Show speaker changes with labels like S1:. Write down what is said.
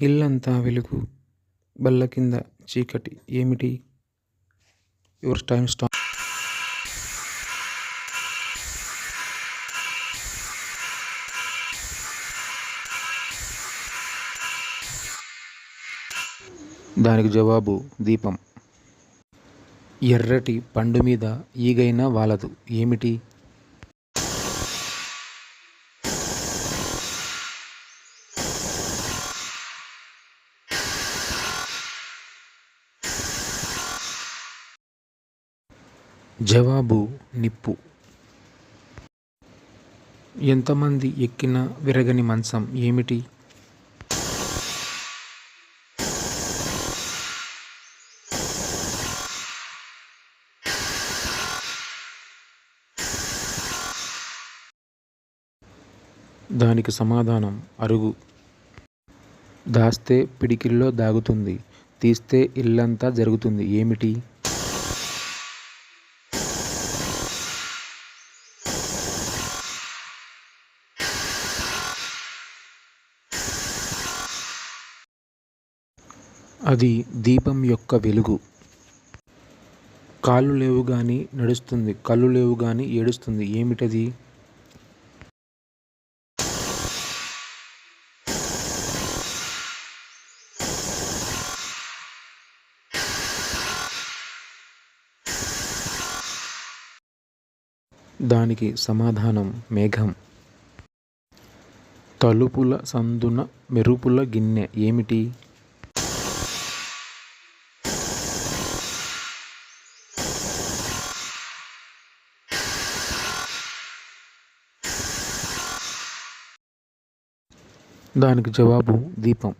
S1: ఇల్లంతా వెలుగు. బల్ల కింద చీకటి ఏమిటి? Your time start. దానికి జవాబు దీపం. ఎర్రటి పండు మీద ఈగైనా వాలదు. ఏమిటి? జవాబు నిప్పు. ఎంతమంది ఎక్కిన విరగని మంచం ఏమిటి? దానికి సమాధానం అరుగు. దాస్తే పిడికిల్లో దాగుతుంది తీస్తే ఇల్లంతా జరుగుతుంది ఏమిటి? అది దీపం యొక్క వెలుగు. కాళ్ళు లేవు కానీ నడుస్తుంది. కళ్ళు లేవు కానీ ఏడుస్తుంది. ఏమిటది? దానికి సమాధానం మేఘం. తలుపుల సందున మెరుపుల గిన్నె ఏమిటి? దానికి జవాబు దీపం.